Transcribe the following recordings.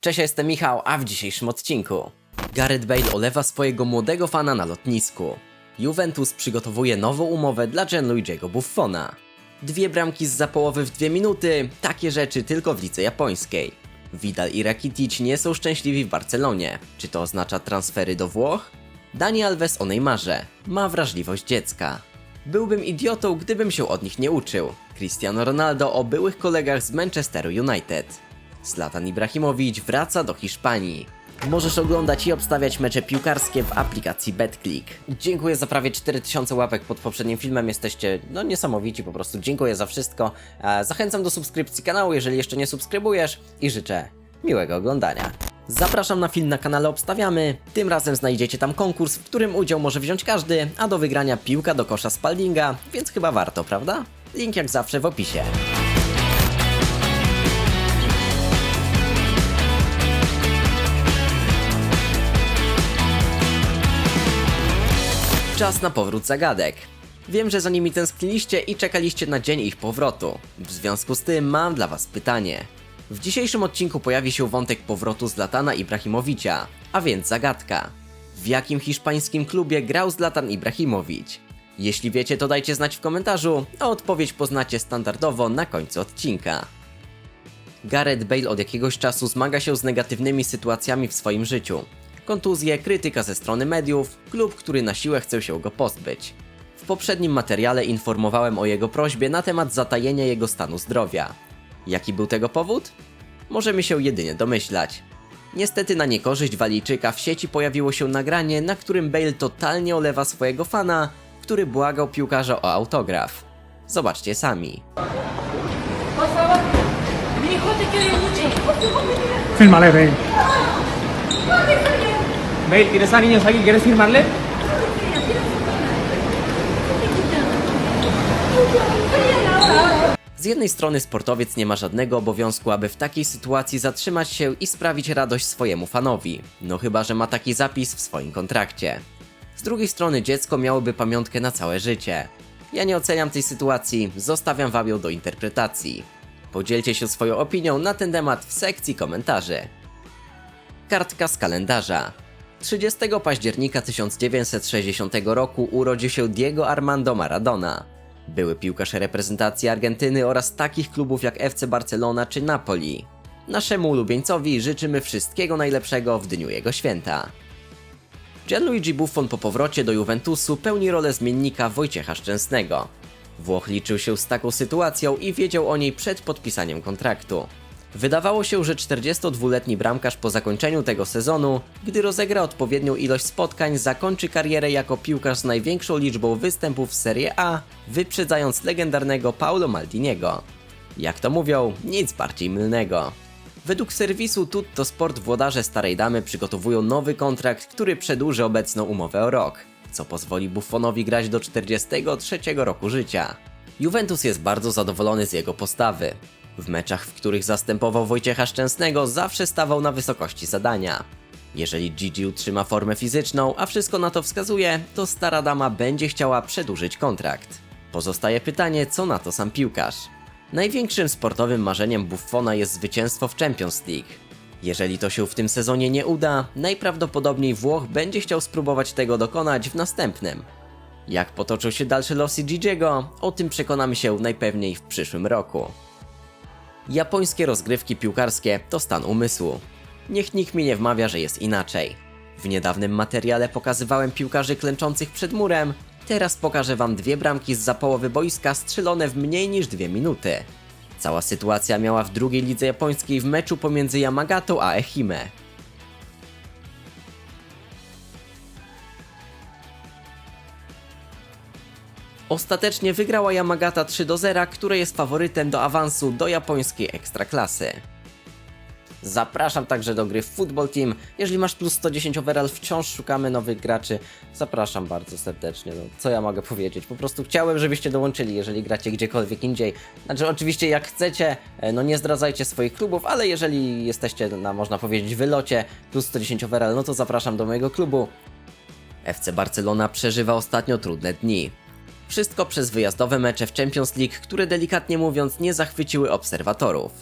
Cześć, ja jestem Michał, a w dzisiejszym odcinku Gareth Bale olewa swojego młodego fana na lotnisku. Juventus przygotowuje nową umowę dla Gianluigiego Buffona. Dwie bramki z zapołowy w dwie minuty, takie rzeczy tylko w lidze japońskiej. Vidal i Rakitic nie są szczęśliwi w Barcelonie. Czy to oznacza transfery do Włoch? Dani Alves o Neymarze. Ma wrażliwość dziecka. Byłbym idiotą, gdybym się od nich nie uczył. Cristiano Ronaldo o byłych kolegach z Manchesteru United. Zlatan Ibrahimowicz wraca do Hiszpanii. Możesz oglądać i obstawiać mecze piłkarskie w aplikacji BetClick. Dziękuję za prawie 4000 łapek pod poprzednim filmem, jesteście no niesamowici po prostu. Dziękuję za wszystko. E, Zachęcam do subskrypcji kanału, jeżeli jeszcze nie subskrybujesz i życzę miłego oglądania. Zapraszam na film na kanale Obstawiamy. Tym razem znajdziecie tam konkurs, w którym udział może wziąć każdy, a do wygrania piłka do kosza Spaldinga, więc chyba warto, prawda? Link jak zawsze w opisie. Czas na powrót zagadek. Wiem, że za nimi tęskniliście i czekaliście na dzień ich powrotu. W związku z tym mam dla was pytanie. W dzisiejszym odcinku pojawi się wątek powrotu Zlatana Ibrahimowicza, a więc zagadka. W jakim hiszpańskim klubie grał Zlatan Ibrahimowicz? Jeśli wiecie, to dajcie znać w komentarzu, a odpowiedź poznacie standardowo na końcu odcinka. Gareth Bale od jakiegoś czasu zmaga się z negatywnymi sytuacjami w swoim życiu. Kontuzje, krytyka ze strony mediów, klub, który na siłę chce się go pozbyć. W poprzednim materiale informowałem o jego prośbie na temat zatajenia jego stanu zdrowia. Jaki był tego powód? Możemy się jedynie domyślać. Niestety na niekorzyść Walijczyka w sieci pojawiło się nagranie, na którym Bale totalnie olewa swojego fana, który błagał piłkarza o autograf. Zobaczcie sami. Por favor, mi Bale, ¿tienes a niños aquí? ¿Quieres firmarle? Z jednej strony sportowiec nie ma żadnego obowiązku, aby w takiej sytuacji zatrzymać się i sprawić radość swojemu fanowi. No chyba, że ma taki zapis w swoim kontrakcie. Z drugiej strony dziecko miałoby pamiątkę na całe życie. Ja nie oceniam tej sytuacji, zostawiam wam ją do interpretacji. Podzielcie się swoją opinią na ten temat w sekcji komentarzy. Kartka z kalendarza. 30 października 1960 roku urodził się Diego Armando Maradona. Były piłkarz reprezentacji Argentyny oraz takich klubów jak FC Barcelona czy Napoli. Naszemu ulubieńcowi życzymy wszystkiego najlepszego w dniu jego święta. Gianluigi Buffon po powrocie do Juventusu pełni rolę zmiennika Wojciecha Szczęsnego. Włoch liczył się z taką sytuacją i wiedział o niej przed podpisaniem kontraktu. Wydawało się, że 42-letni bramkarz po zakończeniu tego sezonu, gdy rozegra odpowiednią ilość spotkań, zakończy karierę jako piłkarz z największą liczbą występów w Serie A, wyprzedzając legendarnego Paulo Maldiniego. Jak to mówią, nic bardziej mylnego. Według serwisu Tutto Sport włodarze Starej Damy przygotowują nowy kontrakt, który przedłuży obecną umowę o rok, co pozwoli Buffonowi grać do 43 roku życia. Juventus jest bardzo zadowolony z jego postawy. W meczach, w których zastępował Wojciecha Szczęsnego, zawsze stawał na wysokości zadania. Jeżeli Gigi utrzyma formę fizyczną, a wszystko na to wskazuje, to stara dama będzie chciała przedłużyć kontrakt. Pozostaje pytanie, co na to sam piłkarz. Największym sportowym marzeniem Buffona jest zwycięstwo w Champions League. Jeżeli to się w tym sezonie nie uda, najprawdopodobniej Włoch będzie chciał spróbować tego dokonać w następnym. Jak potoczą się dalsze losy Gigiego, o tym przekonamy się najpewniej w przyszłym roku. Japońskie rozgrywki piłkarskie to stan umysłu. Niech nikt mi nie wmawia, że jest inaczej. W niedawnym materiale pokazywałem piłkarzy klęczących przed murem, teraz pokażę wam dwie bramki z połowy boiska strzelone w mniej niż dwie minuty. Cała sytuacja miała w drugiej lidze japońskiej w meczu pomiędzy Yamagatą a Ehime. Ostatecznie wygrała Yamagata 3 do 0, które jest faworytem do awansu do japońskiej ekstraklasy. Zapraszam także do gry w Football Team. Jeżeli masz plus 110 overall, wciąż szukamy nowych graczy. Zapraszam bardzo serdecznie. No, co ja mogę powiedzieć? Po prostu chciałem, żebyście dołączyli, jeżeli gracie gdziekolwiek indziej. Znaczy, oczywiście, jak chcecie, e, no nie zdradzajcie swoich klubów, ale jeżeli jesteście na, można powiedzieć, wylocie plus 110 overall, no to zapraszam do mojego klubu. FC Barcelona przeżywa ostatnio trudne dni. Wszystko przez wyjazdowe mecze w Champions League, które delikatnie mówiąc nie zachwyciły obserwatorów.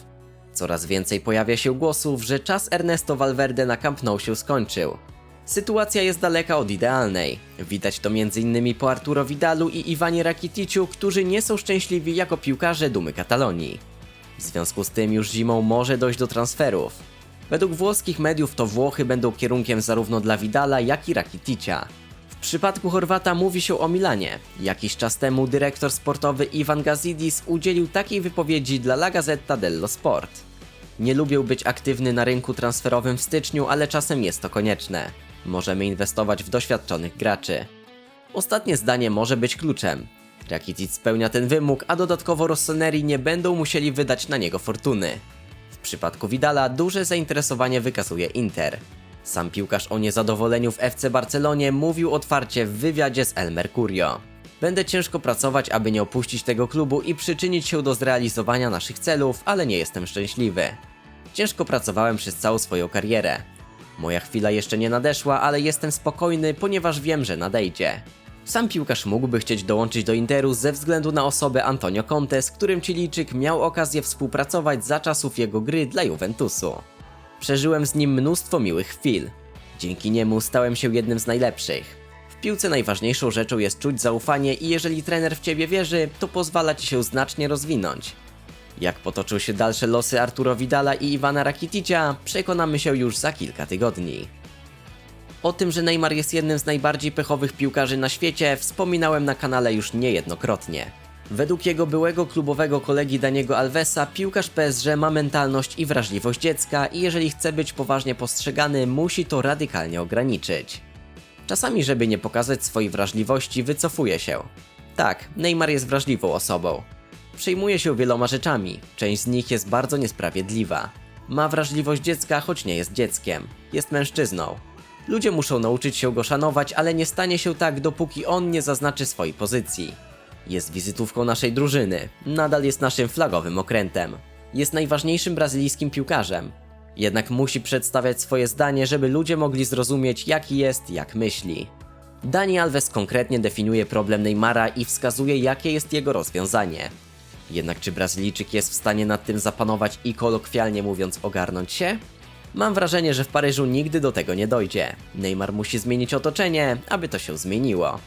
Coraz więcej pojawia się głosów, że czas Ernesto Valverde na Camp Nou się skończył. Sytuacja jest daleka od idealnej. Widać to m.in. po Arturo Vidalu i Iwanie Rakiticiu, którzy nie są szczęśliwi jako piłkarze dumy Katalonii. W związku z tym już zimą może dojść do transferów. Według włoskich mediów to Włochy będą kierunkiem zarówno dla Vidala, jak i Rakiticia. Przypadku Chorwata mówi się o Milanie. Jakiś czas temu dyrektor sportowy Ivan Gazidis udzielił takiej wypowiedzi dla La Gazzetta dello Sport. Nie lubię być aktywny na rynku transferowym w styczniu, ale czasem jest to konieczne. Możemy inwestować w doświadczonych graczy. Ostatnie zdanie może być kluczem. Rakitic spełnia ten wymóg, a dodatkowo Rossoneri nie będą musieli wydać na niego fortuny. W przypadku Vidala duże zainteresowanie wykazuje Inter. Sam piłkarz o niezadowoleniu w FC Barcelonie mówił otwarcie w wywiadzie z El Mercurio. Będę ciężko pracować, aby nie opuścić tego klubu i przyczynić się do zrealizowania naszych celów, ale nie jestem szczęśliwy. Ciężko pracowałem przez całą swoją karierę. Moja chwila jeszcze nie nadeszła, ale jestem spokojny, ponieważ wiem, że nadejdzie. Sam piłkarz mógłby chcieć dołączyć do Interu ze względu na osobę Antonio Conte, z którym Chilijczyk miał okazję współpracować za czasów jego gry dla Juventusu. Przeżyłem z nim mnóstwo miłych chwil. Dzięki niemu stałem się jednym z najlepszych. W piłce najważniejszą rzeczą jest czuć zaufanie i jeżeli trener w ciebie wierzy, to pozwala ci się znacznie rozwinąć. Jak potoczą się dalsze losy Arturo Vidala i Iwana Rakiticia, przekonamy się już za kilka tygodni. O tym, że Neymar jest jednym z najbardziej pechowych piłkarzy na świecie, wspominałem na kanale już niejednokrotnie. Według jego byłego klubowego kolegi Daniego Alvesa, piłkarz PSG ma mentalność i wrażliwość dziecka i jeżeli chce być poważnie postrzegany, musi to radykalnie ograniczyć. Czasami, żeby nie pokazać swojej wrażliwości, wycofuje się. Tak, Neymar jest wrażliwą osobą. Przejmuje się wieloma rzeczami, część z nich jest bardzo niesprawiedliwa. Ma wrażliwość dziecka, choć nie jest dzieckiem. Jest mężczyzną. Ludzie muszą nauczyć się go szanować, ale nie stanie się tak, dopóki on nie zaznaczy swojej pozycji. Jest wizytówką naszej drużyny, nadal jest naszym flagowym okrętem. Jest najważniejszym brazylijskim piłkarzem. Jednak musi przedstawiać swoje zdanie, żeby ludzie mogli zrozumieć, jaki jest, jak myśli. Dani Alves konkretnie definiuje problem Neymara i wskazuje, jakie jest jego rozwiązanie. Jednak czy Brazylijczyk jest w stanie nad tym zapanować i kolokwialnie mówiąc ogarnąć się? Mam wrażenie, że w Paryżu nigdy do tego nie dojdzie. Neymar musi zmienić otoczenie, aby to się zmieniło.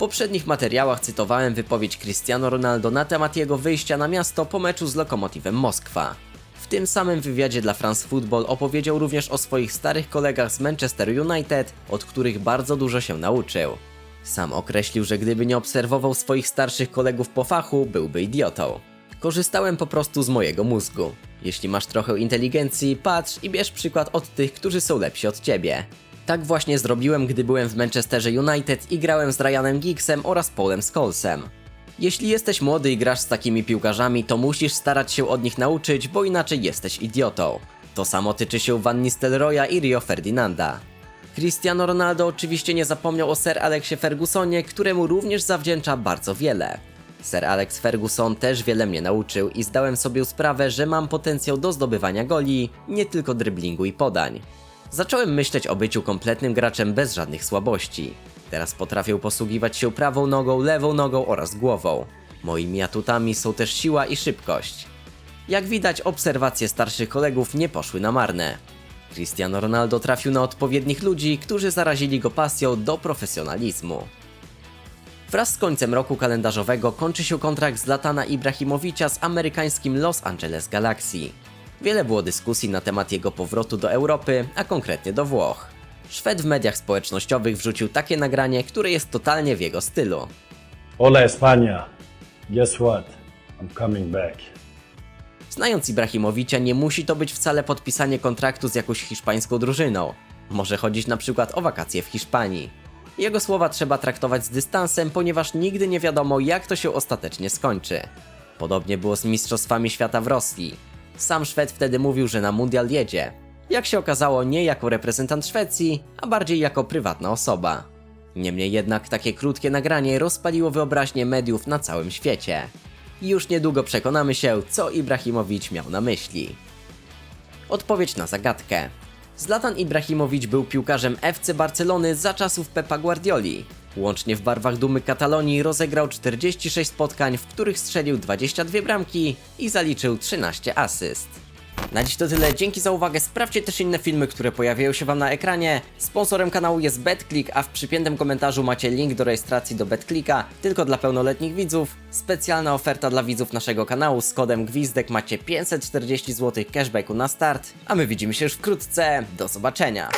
Poprzednich materiałach cytowałem wypowiedź Cristiano Ronaldo na temat jego wyjścia na miasto po meczu z Lokomotywem Moskwa. W tym samym wywiadzie dla France Football opowiedział również o swoich starych kolegach z Manchester United, od których bardzo dużo się nauczył. Sam określił, że gdyby nie obserwował swoich starszych kolegów po fachu, byłby idiotą. Korzystałem po prostu z mojego mózgu. Jeśli masz trochę inteligencji, patrz i bierz przykład od tych, którzy są lepsi od ciebie. Tak właśnie zrobiłem, gdy byłem w Manchesterze United i grałem z Ryanem Giggsem oraz Paulem Scholesem. Jeśli jesteś młody i grasz z takimi piłkarzami, to musisz starać się od nich nauczyć, bo inaczej jesteś idiotą. To samo tyczy się Van Nistelrooya i Rio Ferdinanda. Cristiano Ronaldo oczywiście nie zapomniał o Sir Alexie Fergusonie, któremu również zawdzięcza bardzo wiele. Sir Alex Ferguson też wiele mnie nauczył i zdałem sobie sprawę, że mam potencjał do zdobywania goli, nie tylko dryblingu i podań. Zacząłem myśleć o byciu kompletnym graczem bez żadnych słabości. Teraz potrafię posługiwać się prawą nogą, lewą nogą oraz głową. Moimi atutami są też siła i szybkość. Jak widać, obserwacje starszych kolegów nie poszły na marne. Cristiano Ronaldo trafił na odpowiednich ludzi, którzy zarazili go pasją do profesjonalizmu. Wraz z końcem roku kalendarzowego kończy się kontrakt Zlatana Ibrahimowicza z amerykańskim Los Angeles Galaxy. Wiele było dyskusji na temat jego powrotu do Europy, a konkretnie do Włoch. Szwed w mediach społecznościowych wrzucił takie nagranie, które jest totalnie w jego stylu. Hola España. Guess what? I'm coming back. Znając Ibrahimowicza, nie musi to być wcale podpisanie kontraktu z jakąś hiszpańską drużyną. Może chodzić na przykład o wakacje w Hiszpanii. Jego słowa trzeba traktować z dystansem, ponieważ nigdy nie wiadomo, jak to się ostatecznie skończy. Podobnie było z Mistrzostwami Świata w Rosji. Sam Szwed wtedy mówił, że na mundial jedzie. Jak się okazało, nie jako reprezentant Szwecji, a bardziej jako prywatna osoba. Niemniej jednak takie krótkie nagranie rozpaliło wyobraźnię mediów na całym świecie. Już niedługo przekonamy się, co Ibrahimowicz miał na myśli. Odpowiedź na zagadkę. Zlatan Ibrahimowicz był piłkarzem FC Barcelony za czasów Pepa Guardioli. Łącznie w barwach Dumy Katalonii rozegrał 46 spotkań, w których strzelił 22 bramki i zaliczył 13 asyst. Na dziś to tyle, dzięki za uwagę, sprawdźcie też inne filmy, które pojawiają się Wam na ekranie. Sponsorem kanału jest BetClick, a w przypiętym komentarzu macie link do rejestracji do BetClicka, tylko dla pełnoletnich widzów. Specjalna oferta dla widzów naszego kanału z kodem GWIZDEK macie 540 zł cashbacku na start, a my widzimy się już wkrótce, do zobaczenia.